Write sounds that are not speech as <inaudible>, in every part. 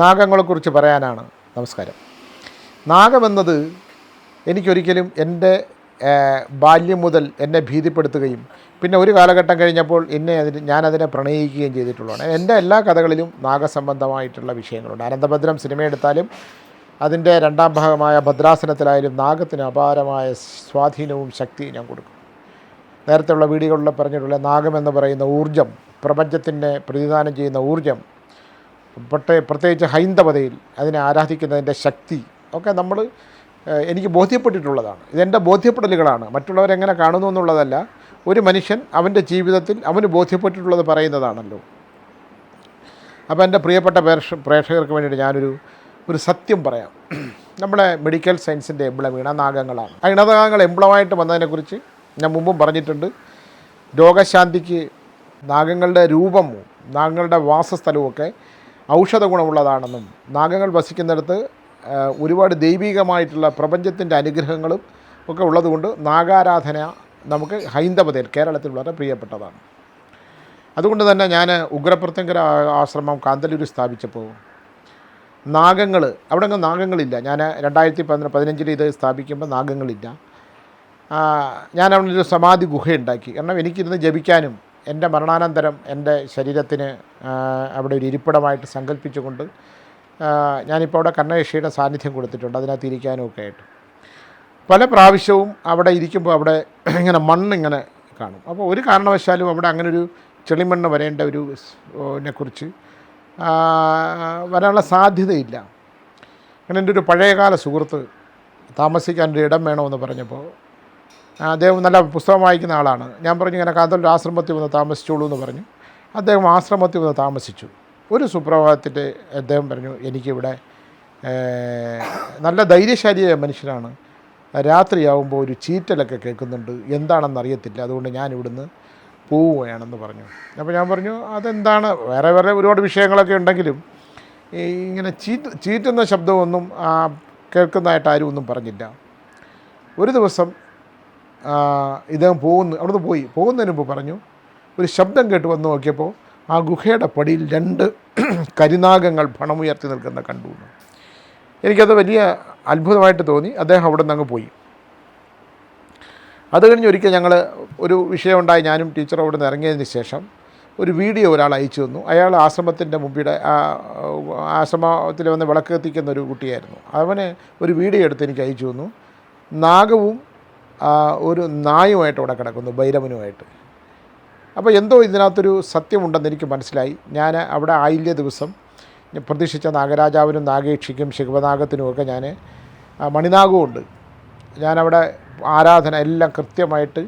നാഗങ്ങളെക്കുറിച്ച് പറയാനാണ്. നമസ്കാരം. നാഗമെന്നത് എനിക്കൊരിക്കലും എന്റെ ബാല്യം മുതൽ എന്നെ ഭീതിപ്പെടുത്തുകയും പിന്നെ ഒരു കാലഘട്ടം കഴിഞ്ഞപ്പോൾ എന്നെ അതിന് ഞാനതിനെ പ്രണയിക്കുകയും ചെയ്തിട്ടുള്ളതാണ്. എന്റെ എല്ലാ കഥകളിലും നാഗസംബന്ധമായിട്ടുള്ള വിഷയങ്ങളുണ്ട്. അനന്തഭദ്രം സിനിമ എടുത്താലും അതിന്റെ രണ്ടാം ഭാഗമായ ഭദ്രാസനത്തിലായാലും നാഗത്തിന് അപാരമായ സ്വാധീനവും ശക്തിയും ഞാൻ കൊടുക്കും. നേരത്തെയുള്ള വീഡിയോകളിൽ പറഞ്ഞിട്ടുള്ള നാഗമെന്ന് പറയുന്ന ഊർജം പ്രപഞ്ചത്തിനെ പ്രതിദാനം ചെയ്യുന്ന ഊർജം പ്രത്യേക പ്രത്യേകിച്ച് ഹൈന്ദവതയിൽ അതിനെ ആരാധിക്കുന്നതിന്റെ ശക്തി ഒക്കെ നമ്മൾ എനിക്ക് ബോധ്യപ്പെട്ടിട്ടുള്ളതാണ്. ഇതെന്റെ ബോധ്യപ്പെടലുകളാണ്. മറ്റുള്ളവരെങ്ങനെ കാണുന്നു എന്നുള്ളതല്ല ഒരു മനുഷ്യൻ അവന്റെ ജീവിതത്തിൽ അവന് ബോധ്യപ്പെട്ടിട്ടുള്ളത് പറയുന്നതാണല്ലോ. അപ്പോൾ എന്റെ പ്രിയപ്പെട്ട പ്രേക്ഷ പ്രേക്ഷകർക്ക് വേണ്ടിയിട്ട് ഞാനൊരു ഒരു സത്യം പറയാം. നമ്മുടെ മെഡിക്കൽ സയൻസിന്റെ എംബ്ലം ഇണനാഗങ്ങളാണ്. ആ ഇണനാഗങ്ങൾ എംബ്ലമായിട്ട് വന്നതിനെക്കുറിച്ച് ഞാൻ മുമ്പും പറഞ്ഞിട്ടുണ്ട്. രോഗശാന്തിക്ക് നാഗങ്ങളുടെ രൂപവും നാഗങ്ങളുടെ വാസസ്ഥലവുമൊക്കെ ഔഷധ ഗുണമുള്ളതാണെന്നും നാഗങ്ങൾ വസിക്കുന്നിടത്ത് ഒരുപാട് ദൈവികമായിട്ടുള്ള പ്രപഞ്ചത്തിന്റെ അനുഗ്രഹങ്ങളും ഒക്കെ ഉള്ളതുകൊണ്ട് നാഗാരാധന നമുക്ക് ഹൈന്ദവതയിൽ കേരളത്തിൽ വളരെ പ്രിയപ്പെട്ടതാണ്. അതുകൊണ്ട് തന്നെ ഞാൻ ഉഗ്രപ്രത്യങ്കര ആശ്രമം കാന്തല്ലൂർ സ്ഥാപിച്ചപ്പോൾ നാഗങ്ങൾ അവിടെ അങ്ങ് നാഗങ്ങളില്ല. ഞാൻ രണ്ടായിരത്തി പതിന പതിനഞ്ചിൽ ഇത് സ്ഥാപിക്കുമ്പോൾ നാഗങ്ങളില്ല. ഞാൻ അവിടെ ഒരു സമാധി ഗുഹ ഉണ്ടാക്കി കാരണം എനിക്കിരുന്ന് ജപിക്കാനും എന്റെ മരണാനന്തരം എന്റെ ശരീരത്തിന് അവിടെ ഒരു ഇരിപ്പിടമായിട്ട് സങ്കല്പിച്ചുകൊണ്ട് ഞാനിപ്പോൾ അവിടെ കണ്ണകക്ഷിയുടെ സാന്നിധ്യം കൊടുത്തിട്ടുണ്ട്. അതിനകത്ത് ഇരിക്കാനും ഒക്കെ ആയിട്ട്. പല പ്രാവശ്യവും അവിടെ ഇരിക്കുമ്പോൾ അവിടെ ഇങ്ങനെ മണ്ണിങ്ങനെ കാണും. അപ്പോൾ ഒരു കാരണവശാലും അവിടെ അങ്ങനെ ഒരു ചെളിമണ്ണ് വരേണ്ട ഒരു കുറിച്ച് വരാനുള്ള സാധ്യതയില്ല. അങ്ങനെ എന്റെ ഒരു പഴയകാല സുഹൃത്ത് താമസിക്കാൻ ഒരു ഇടം വേണമെന്ന് പറഞ്ഞപ്പോൾ അദ്ദേഹം നല്ല പുസ്തകം വായിക്കുന്ന ആളാണ്. ഞാൻ പറഞ്ഞു ഇങ്ങനെ കാന്തല്ലൂർ ആശ്രമത്തിൽ വന്ന് താമസിച്ചോളൂ എന്ന് പറഞ്ഞു. അദ്ദേഹം ആശ്രമത്തിൽ വന്ന് താമസിച്ചു. ഒരു സുപ്രഭാതത്തിൽ അദ്ദേഹം പറഞ്ഞു എനിക്കിവിടെ നല്ല ധൈര്യശാലിയായ മനുഷ്യനാണ്. രാത്രിയാവുമ്പോൾ ഒരു ചീറ്റലൊക്കെ കേൾക്കുന്നുണ്ട്. എന്താണെന്ന് അറിയത്തില്ല അതുകൊണ്ട് ഞാൻ ഇവിടുന്ന് പോവുകയാണെന്ന് പറഞ്ഞു. അപ്പോൾ ഞാൻ പറഞ്ഞു അതെന്താണ്? വേറെ വേറെ ഒരുപാട് വിഷയങ്ങളൊക്കെ ഉണ്ടെങ്കിലും ഇങ്ങനെ ചീറ്റ് ചീറ്റുന്ന ശബ്ദമൊന്നും കേൾക്കുന്നതായിട്ട് ആരും ഒന്നും പറഞ്ഞില്ല. ഒരു ദിവസം ഇദ്ദേഹം പോകുന്നു അവിടുന്ന് പോയി. പോകുന്നതിന് മുമ്പ് പറഞ്ഞു ഒരു ശബ്ദം കേട്ട് വന്ന് നോക്കിയപ്പോൾ ആ ഗുഹയുടെ പടിയിൽ രണ്ട് <clears throat> കരിനാഗങ്ങൾ പണമുയർത്തി നിൽക്കുന്ന കണ്ടു. എനിക്കത് വലിയ അത്ഭുതമായിട്ട് തോന്നി. അദ്ദേഹം അവിടെ നിന്ന് അങ്ങ് പോയി. അത് കഴിഞ്ഞ് ഒരിക്കൽ ഞങ്ങൾ ഒരു വിഷയമുണ്ടായി ഞാനും ടീച്ചർ അവിടെ നിന്ന് ഇറങ്ങിയതിന് ശേഷം ഒരു വീഡിയോ ഒരാൾ അയച്ചു തന്നു. അയാൾ ആശ്രമത്തിന്റെ മുമ്പിടെ ആശ്രമത്തിൽ വന്ന് വിളക്ക് ഒരു കുട്ടിയായിരുന്നു. അവന് ഒരു വീഡിയോ എടുത്ത് എനിക്ക് അയച്ചു തന്നു. നാഗവും ഒരു നായുമായിട്ട് അവിടെ കിടക്കുന്നു ഭൈരവനുമായിട്ട്. അപ്പോൾ എന്തോ ഇതിനകത്തൊരു സത്യമുണ്ടെന്ന് എനിക്ക് മനസ്സിലായി. ഞാൻ അവിടെ ആയില്യ ദിവസം പ്രതീക്ഷിച്ച നാഗരാജാവിനും നാഗേക്ഷിക്കും ശിവനാഗത്തിനുമൊക്കെ ഞാൻ മണിനാഗമുണ്ട് ഞാനവിടെ ആരാധന എല്ലാം കൃത്യമായിട്ട്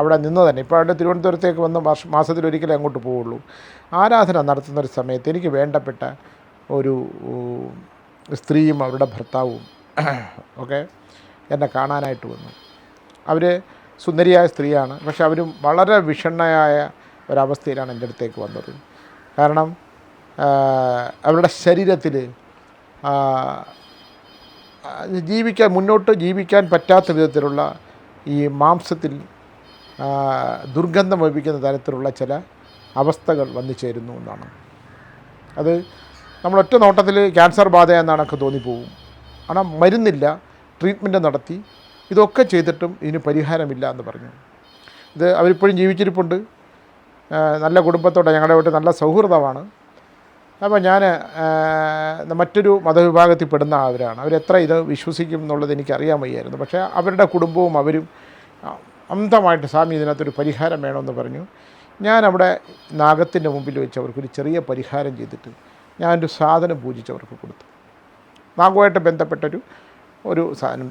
അവിടെ നിന്ന് തന്നെ. ഇപ്പോൾ അവിടെ തിരുവനന്തപുരത്തേക്ക് വന്ന് വർഷ മാസത്തിലൊരിക്കലേ അങ്ങോട്ട് പോവുള്ളൂ. ആരാധന നടത്തുന്ന ഒരു സമയത്ത് എനിക്ക് വേണ്ടപ്പെട്ട ഒരു സ്ത്രീയും അവരുടെ ഭർത്താവും ഒക്കെ എന്നെ കാണാനായിട്ട് വന്നു. അവർ സുന്ദരിയായ സ്ത്രീയാണ്. പക്ഷെ അവർ വളരെ വിഷണ്ണയായ ഒരവസ്ഥയിലാണ് എന്റെ അടുത്തേക്ക് വന്നത്. കാരണം അവരുടെ ശരീരത്തിൽ ജീവിക്കാൻ മുന്നോട്ട് ജീവിക്കാൻ പറ്റാത്ത വിധത്തിലുള്ള ഈ മാംസത്തിൽ ദുർഗന്ധം വഹിപ്പിക്കുന്ന തരത്തിലുള്ള ചില അവസ്ഥകൾ വന്നു ചേരുന്നു എന്നാണ്. അത് നമ്മൾ ഒറ്റ നോട്ടത്തിൽ ക്യാൻസർ ബാധ എന്നാണൊക്കെ തോന്നിപ്പോവും കാരണം മരുന്നില്ല ട്രീറ്റ്മെന്റ് നടത്തി ഇതൊക്കെ ചെയ്തിട്ടും ഇതിന് പരിഹാരമില്ല എന്ന് പറഞ്ഞു. ഇത് അവരിപ്പോഴും ജീവിച്ചിരിപ്പുണ്ട്. നല്ല കുടുംബത്തോടെ ഞങ്ങളുടെ വീട്ടിൽ നല്ല സൗഹൃദമാണ്. അപ്പോൾ ഞാൻ മറ്റൊരു മതവിഭാഗത്തിൽ പെടുന്ന അവരാണ്. അവരെത്ര ഇത് വിശ്വസിക്കും എന്നുള്ളത് എനിക്കറിയാൻ വയ്യായിരുന്നു പക്ഷേ അവരുടെ കുടുംബവും അവരും അന്ധമായിട്ട് സ്വാമി ഇതിനകത്തൊരു പരിഹാരം വേണമെന്ന് പറഞ്ഞു. ഞാൻ അവിടെ നാഗത്തിന്റെ മുമ്പിൽ വെച്ച് അവർക്കൊരു ചെറിയ പരിഹാരം ചെയ്തിട്ട് ഞാനൊരു സാധനം പൂജിച്ച് അവർക്ക് കൊടുത്തു. നാഗവുമായിട്ട് ബന്ധപ്പെട്ടൊരു ഒരു സാധനം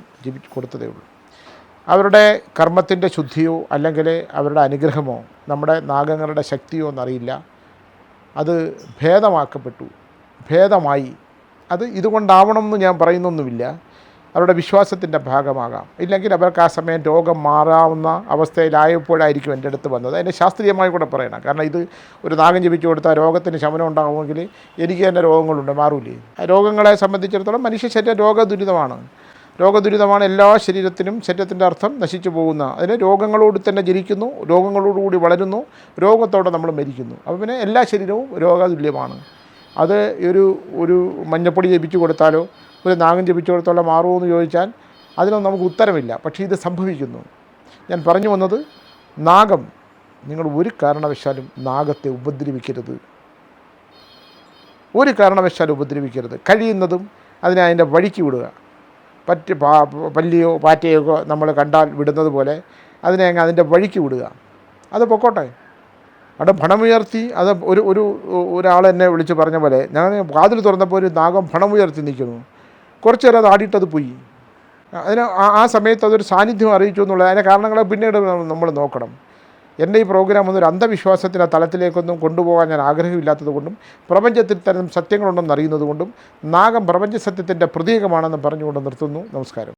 കൊടുത്തതേ ഉള്ളൂ. അവരുടെ കർമ്മത്തിന്റെ ശുദ്ധിയോ അല്ലെങ്കിൽ അവരുടെ അനുഗ്രഹമോ നമ്മുടെ നാഗങ്ങളുടെ ശക്തിയോ എന്നറിയില്ല. അത് ഭേദമാക്കപ്പെട്ടു. ഭേദമായി. അത് ഇതുകൊണ്ടാവണം എന്ന് ഞാൻ പറയുന്നൊന്നുമില്ല. അവരുടെ വിശ്വാസത്തിന്റെ ഭാഗമാകാം. ഇല്ലെങ്കിൽ അവർക്ക് ആ സമയം രോഗം മാറാവുന്ന അവസ്ഥയിലായപ്പോഴായിരിക്കും എന്റെ അടുത്ത് വന്നത്. അതിനെ ശാസ്ത്രീയമായി കൂടെ പറയണം. കാരണം ഇത് ഒരു നാഗം ജപിച്ചു കൊടുത്താൽ രോഗത്തിന് ശമനം ഉണ്ടാകുമെങ്കിൽ എനിക്ക് തന്നെ രോഗങ്ങളുണ്ട് മാറൂലേ. രോഗങ്ങളെ സംബന്ധിച്ചിടത്തോളം മനുഷ്യ ശരീരം രോഗദുരിതമാണ്. രോഗദുരിതമാണ് എല്ലാ ശരീരത്തിനും ശരീരത്തിന്റെ അർത്ഥം നശിച്ചു പോകുന്ന. അതിന് രോഗങ്ങളോട് തന്നെ ജനിക്കുന്നു രോഗങ്ങളോടുകൂടി വളരുന്നു രോഗത്തോടെ നമ്മൾ മരിക്കുന്നു. അപ്പോൾ പിന്നെ എല്ലാ ശരീരവും രോഗതുല്യമാണ്. അത് ഒരു ഒരു മഞ്ഞപ്പൊടി ജപിച്ചു കൊടുത്താലോ ഒരു നാഗം ജപിച്ചു കൊടുത്താലോ മാറുമോ എന്ന് ചോദിച്ചാൽ അതിനൊന്നും നമുക്ക് ഉത്തരമില്ല. പക്ഷേ ഇത് സംഭവിക്കുന്നു. ഞാൻ പറഞ്ഞു വന്നത് നാഗം നിങ്ങൾ ഒരു കാരണവശാലും നാഗത്തെ ഉപദ്രവിക്കരുത്. ഒരു കാരണവശാലും ഉപദ്രവിക്കരുത്. കഴിയുന്നതും അതിനെ അതിന്റെ വഴിക്ക് വിടുക. പറ്റ് പാ- പല്ലിയോ പാറ്റയോ നമ്മൾ കണ്ടാൽ വിടുന്നത് പോലെ അതിനെ അങ്ങ് അതിന്റെ വഴിക്ക് വിടുക. അത് പൊക്കോട്ടെ. അവിടെ ഭണമുയർത്തി അത് ഒരു ഒരു ഒരാൾ എന്നെ വിളിച്ച് പറഞ്ഞ പോലെ ഞാൻ വാതിൽ തുറന്നപ്പോൾ ഒരു നാഗം ഭണമുയർത്തി നിൽക്കുന്നു. കുറച്ച് നേരം അത് ആടിയിട്ടത് പോയി. അതിന് ആ സമയത്ത് അതൊരു സാന്നിധ്യം അറിയിച്ചു എന്നുള്ളത് അതിന്റെ കാരണങ്ങളെ പിന്നീട് നമ്മൾ നോക്കണം. എന്റെ ഈ പ്രോഗ്രാം ഒന്നും ഒരു അന്ധവിശ്വാസത്തിന്റെ തലത്തിലേക്കൊന്നും കൊണ്ടുപോകാൻ ഞാൻ ആഗ്രഹമില്ലാത്തതുകൊണ്ടും പ്രപഞ്ചത്തിൽ തരം സത്യങ്ങളുണ്ടെന്ന് അറിയുന്നതുകൊണ്ടും നാഗം പ്രപഞ്ച സത്യത്തിന്റെ പ്രതീകമാണെന്ന് പറഞ്ഞുകൊണ്ട് നിർത്തുന്നു. നമസ്കാരം.